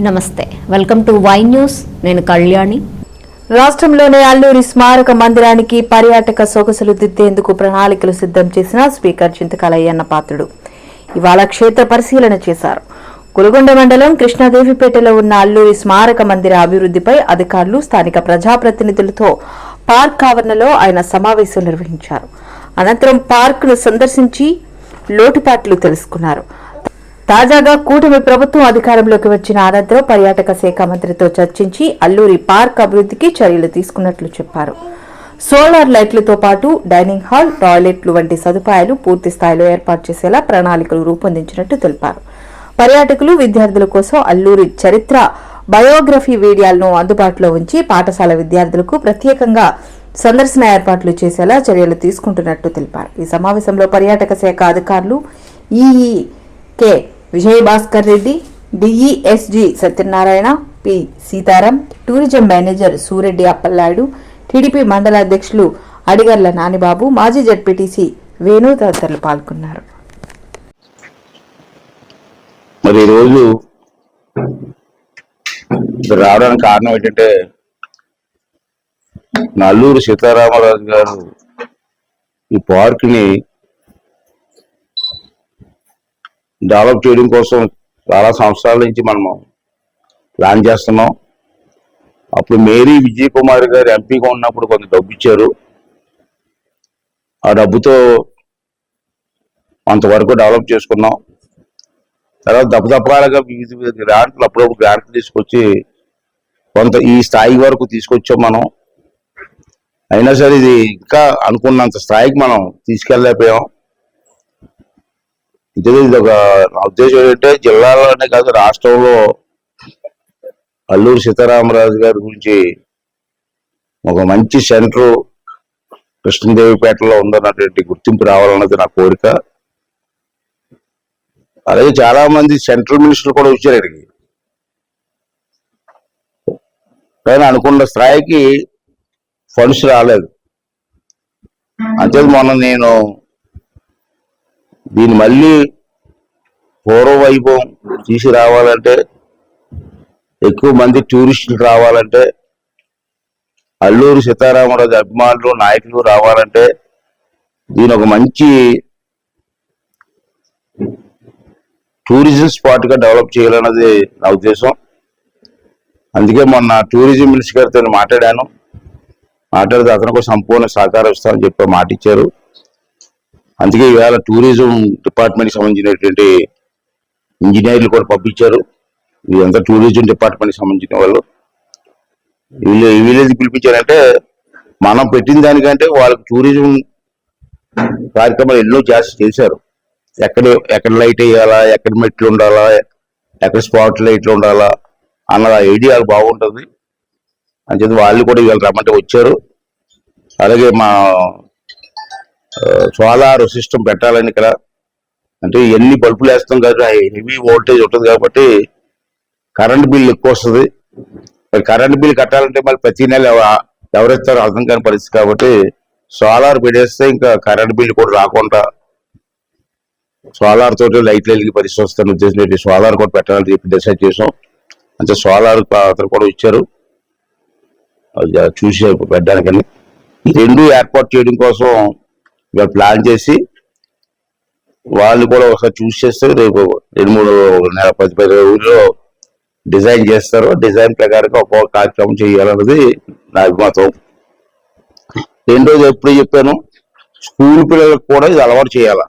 నమస్తే. Welcome to Y news నేను కళ్యాణి. రాష్ట్రంలోని అల్లూరి స్మారక మందిరానికి పర్యాటక సొగసులు దిద్దేందుకు ప్రణాళికలు సిద్ధం చేసిన స్పీకర్ చింతకాల పాత్రుడు. ఇవాళ క్షేత్ర పరిశీలన చేశారు. కులుగొండ మండలం కృష్ణాదేవిపేటలో ఉన్న అల్లూరి స్మారక మందిర అభివృద్ధిపై అధికారులు స్థానిక ప్రజాప్రతినిధులతో పార్క్ ఆవరణలో ఆయన సమావేశం నిర్వహించారు. అనంతరం పార్కును సందర్శించి లోటుపాట్లు తెలుసుకున్నారు. తాజాగా కూటమి ప్రభుత్వం అధికారంలోకి వచ్చిన అనంతరం పర్యాటక శాఖ మంత్రితో చర్చించి అల్లూరి పార్క్ అభివృద్ధికి చర్యలు తీసుకున్నట్లు చెప్పారు. సోలార్ లైట్లతో పాటు డైనింగ్ హాల్ టాయిలెట్లు వంటి సదుపాయాలు పూర్తి స్థాయిలో ఏర్పాటు చేసేలా ప్రణాళికలు రూపొందించినట్టు తెలిపారు. పర్యాటకులు విద్యార్థుల కోసం అల్లూరి చరిత్ర బయోగ్రఫీ వీడియోలను అందుబాటులో ఉంచి పాఠశాల విద్యార్థులకు ప్రత్యేకంగా సందర్శన ఏర్పాట్లు చేసేలా చర్యలు తీసుకుంటున్నట్టు తెలిపారు. ఈ సమావేశంలో పర్యాటక శాఖ అధికారులు E E Vijayabhaskar Reddy డిఈఎస్జి Satyanarayana P. Sitaram tourism manager Sureddy Appalanaidu TDP మండల అధ్యక్షులు అడిగర్ల నానిబాబు మాజీ జడ్పీటీసీ వేణు తదితరులు పాల్గొన్నారు. మరి ఈరోజు ఇక్కడ రావడానికి కారణం ఏంటంటే నల్లూరు సీతారామరాజు గారు ఈ పార్క్ని డెవలప్ చేయడం కోసం చాలా సంవత్సరాల నుంచి మనము ప్లాన్ చేస్తున్నాం. అప్పుడు మేరీ విజయ్ కుమార్ గారు ఎంపీగా ఉన్నప్పుడు కొంత డబ్బు ఇచ్చారు ఆ డబ్బుతో అంతవరకు డెవలప్ చేసుకున్నాం. తర్వాత దప్పదప్పాలుగా వివిధ వివిధ గ్రాంట్లు అప్పుడప్పుడు గ్రాంట్లు తీసుకొచ్చి కొంత ఈ స్థాయి వరకు తీసుకొచ్చాం మనం. అయినా సరే ఇది ఇంకా అనుకున్నంత స్థాయికి మనం తీసుకెళ్ళలేకపోయాం. ఇది ఇది ఒక నా ఉద్దేశం ఏంటంటే జిల్లాలోనే కాదు రాష్ట్రంలో అల్లూరు సీతారామరాజు గారి గురించి ఒక మంచి సెంటర్ కృష్ణదేవిపేటలో ఉందన్నటువంటి గుర్తింపు రావాలన్నది నా కోరిక. అలాగే చాలా మంది సెంట్రల్ మినిస్టర్ కూడా వచ్చారు ఇక్కడికి. కానీ అనుకున్న స్థాయికి ఫండ్స్ రాలేదు. అంతే మొన్న నేను దీన్ని మళ్ళీ పూర్వవైభవం తీసి తీసుకురావాలంటే ఎక్కువ మంది టూరిస్టులు రావాలంటే అల్లూరు సీతారామరాజు అభిమానులు నాయకులు రావాలంటే దీని ఒక మంచి టూరిజం స్పాట్గా డెవలప్ చేయాలన్నది నా ఉద్దేశం. అందుకే మొన్న టూరిజం మినిస్టర్ గారితో మాట్లాడాను. మాట్లాడితే అతనికి సంపూర్ణ సహకారం ఇస్తామని చెప్పి మాట ఇచ్చారు అందుకే ఇవాళ టూరిజం డిపార్ట్మెంట్కి సంబంధించినటువంటి ఇంజనీర్లు కూడా పంపించారు. ఇదంతా టూరిజం డిపార్ట్మెంట్కి సంబంధించిన వాళ్ళు. వీళ్ళు వీళ్ళేది పిలిపించారంటే మనం పెట్టిన దానికంటే వాళ్ళకి టూరిజం కార్యక్రమాలు ఎన్నో చేసి చేశారు. ఎక్కడ ఎక్కడ లైట్ వేయాలా ఎక్కడ మెట్లు ఉండాలా ఎక్కడ స్పాట్ లైట్లు ఉండాలా అన్న ఐడియా బాగుంటుంది. అని చెప్పి వాళ్ళు కూడా ఇవాళ రమ్మంటే వచ్చారు. అలాగే మా సోలార్ సిస్టమ్ పెట్టాలని ఇక్కడ. అంటే ఎన్ని బల్బులు వేస్తాం కాబట్టి హెవీ వోల్టేజ్ ఉంటుంది కాబట్టి కరెంట్ బిల్ ఎక్కువ వస్తుంది. మరి కరెంట్ బిల్ కట్టాలంటే మళ్ళీ ప్రతి నెల ఎవ- అర్థం కాని పరిస్థితి కాబట్టి సోలార్ పెట్టేస్తే ఇంకా కరెంట్ బిల్ కూడా రాకుండా సోలార్ తోటి లైట్లు వెలిగి పరిస్థితి వస్తాను ఉద్దేశం సోలార్ కూడా పెట్టాలని చెప్పి డిసైడ్ చేసాం అంటే సోలార్ అతను కూడా ఇచ్చారు. అది చూసి పెట్టడానికని. రెండు ఏర్పాటు చేయడం కోసం ఇక ప్లాన్ చేసి వాళ్ళు కూడా ఒకసారి చూస్ చేస్తే రేపు రెండు మూడు నెల పది పది రోజుల్లో డిజైన్ చేస్తారు. డిజైన్ ప్రకారంగా ఒక్కొక్క కార్యక్రమం చేయాలన్నది నా అభిమతం. రెండోది ఎప్పుడు చెప్పాను? స్కూల్ పిల్లలకు కూడా ఇది అలవాటు చేయాలి.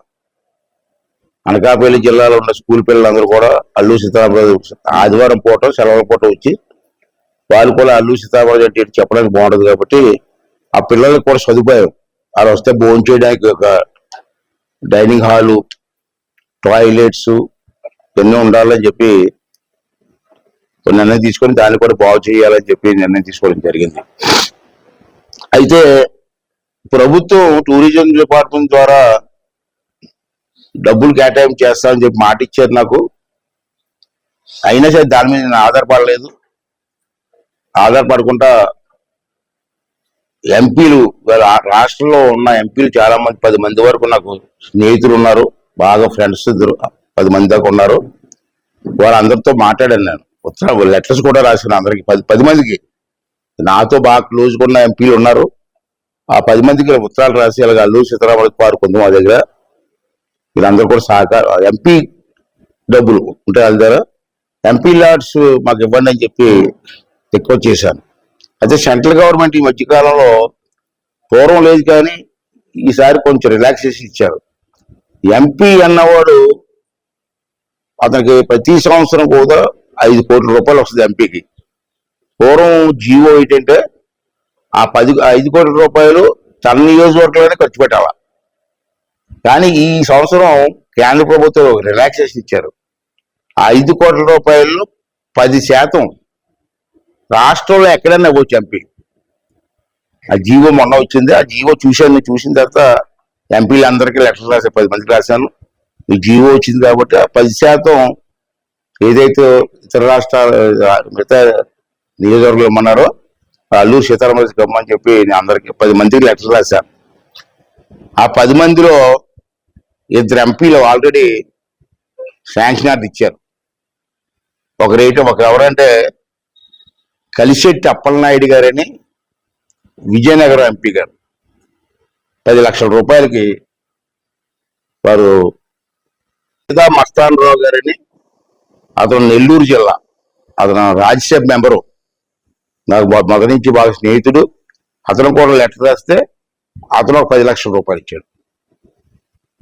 అనకాపల్లి జిల్లాలో ఉన్న స్కూల్ పిల్లలందరూ కూడా అల్లు సీతారామరాజు ఆదివారం పూట సెలవుల పూట వచ్చి వాళ్ళు కూడా అల్లు సీతారామరాజు అంటే చెప్పడానికి బాగుంటుంది కాబట్టి ఆ పిల్లలకు కూడా సదుపాయం. అలా వస్తే భోజనం చేయడానికి ఒక డైనింగ్ హాలు టాయిలెట్స్ ఇవన్నీ ఉండాలని చెప్పి నిర్ణయం తీసుకొని దాన్ని కూడా బాగు చేయాలని చెప్పి నిర్ణయం తీసుకోవడం జరిగింది. అయితే ప్రభుత్వం టూరిజం డిపార్ట్మెంట్ ద్వారా డబ్బులు కేటాయింపు చేస్తామని చెప్పి మాట ఇచ్చారు నాకు. అయినా సరే దాని మీద నేను ఆధారపడలేదు. ఆధారపడకుండా ఎంపీలు రాష్ట్రంలో ఉన్న ఎంపీలు చాలా మంది పది మంది వరకు నాకు స్నేహితులు ఉన్నారు. బాగా ఫ్రెండ్స్ ఇద్దరు పది మంది దాకా ఉన్నారు. వాళ్ళందరితో మాట్లాడాను నేను. ఉత్తర లెటర్స్ కూడా రాసిన అందరికి. పది పది మందికి. నాతో బాగా క్లోజ్గా ఉన్న ఎంపీలు ఉన్నారు. ఆ పది మందికి ఉత్తరాలు రాసి అలాగే అల్లు సీతారామరాజు పార్క్ ఉంది మా దగ్గర. వీళ్ళందరూ కూడా సహకారం ఎంపీ డబ్బులు ఉంటే వాళ్ళ దగ్గర. ఎంపీ లాడ్స్ మాకు ఇవ్వండి అని చెప్పి ఎక్కువ చేశాను. అయితే సెంట్రల్ గవర్నమెంట్ ఈ మధ్యకాలంలో పూర్వం లేదు కానీ ఈసారి కొంచెం రిలాక్సేషన్ ఇచ్చారు. ఎంపీ అన్నవాడు అతనికి ప్రతి సంవత్సరం కూడా ఐదు కోట్ల రూపాయలు వస్తుంది ఎంపీకి పూర్వం జీవో ఏంటంటే ఆ పది ఐదు కోట్ల రూపాయలు తన నియోజకవర్గంలోనే ఖర్చు పెట్టాల. కానీ ఈ సంవత్సరం కేంద్ర ప్రభుత్వం రిలాక్సేషన్ ఇచ్చారు. ఆ ఐదు కోట్ల రూపాయలు పది శాతం రాష్ట్రంలో ఎక్కడైనా ఇవ్వచ్చు ఎంపీ. ఆ జీవో మొన్న వచ్చింది. ఆ జీవో చూశాను. చూసిన తర్వాత ఎంపీలు అందరికీ లెటర్ రాసే పది మందికి రాశాను. ఈ జీవో వచ్చింది కాబట్టి ఆ పది శాతం ఏదైతే ఇతర రాష్ట్రాల మిగతా నియోజకవర్గంలో ఇమ్మన్నారో అల్లూరు సీతారామరాజు గమ్మని చెప్పి నేను అందరికి పది మందికి లెటర్ రాశాను. ఆ పది మందిలో ఇద్దరు ఎంపీలు ఆల్రెడీ శాంక్షన్ ఆర్డర్ ఇచ్చారు ఒకరేటో ఒకరు ఎవరంటే కలిశెట్టి అప్పలనాయుడు గారని విజయనగరం ఎంపీ గారు. పది లక్షల రూపాయలకి వారు లేదా మస్తాన్ రావు గారని అతను నెల్లూరు జిల్లా అతను రాజ్యసభ మెంబరు. నాకు మొ- మొదటి నుంచి బాగా స్నేహితుడు. అతను కూడా లెటర్ రాస్తే అతను ఒక పది లక్షల రూపాయలు ఇచ్చాడు.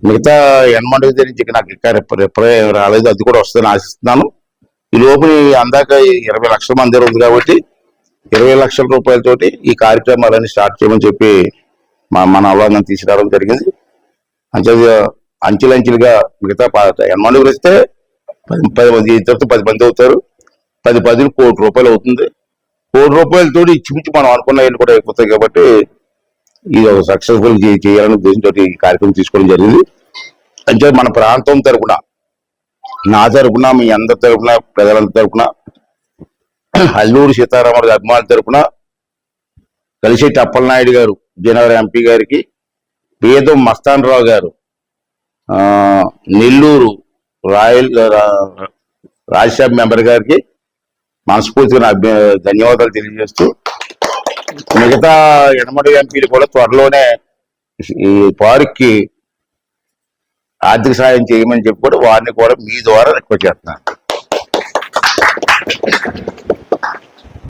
మిగతా ఎనమండి నుంచి నాకు ఇంకా రిప- రాలేదు. అది కూడా వస్తుందని ఆశిస్తున్నాను. ఈ లోపు అందాక ఇరవై లక్షల మంది ఉంది కాబట్టి ఇరవై లక్షల రూపాయలతోటి ఈ కార్యక్రమాలన్నీ స్టార్ట్ చేయమని చెప్పి మా మన అవగాహన తీసుకురావడం జరిగింది. అంతే అంచెలంచెలుగా మిగతా ఎనమంది వస్తే పది పది మంది ఇద్దరితో పది మంది అవుతారు. పది పది కోటి రూపాయలు అవుతుంది. కోటి రూపాయలతో ఇచ్చిపుచ్చి మనం అనుకున్న కూడా అయిపోతాయి కాబట్టి ఇది ఒక సక్సెస్ఫుల్ చేయాలని ఉద్దేశంతో ఈ కార్యక్రమం తీసుకోవడం జరిగింది. అంటే మన ప్రాంతం తరపున నా తరపున మీ అందరి తరపున ప్రజల తరపున అల్లూరు సీతారామరాజు అభిమానుల తరపున టప్పల అప్పలనాయుడు గారు జనవరి ఎంపీ గారికి పేదం మస్తాన్ రావు గారు నెల్లూరు రాయల్ రాజ్యసభ మెంబర్ గారికి మనస్ఫూర్తిగా ధన్యవాదాలు తెలియజేస్తూ మిగతా ఎనమడి ఎంపీలు కూడా త్వరలోనే ఈ పార్క్కి ఆర్థిక సాయం చేయమని చెప్పి కూడా వారిని కూడా మీ ద్వారా రిక్వెస్ట్ చేస్తున్నాను.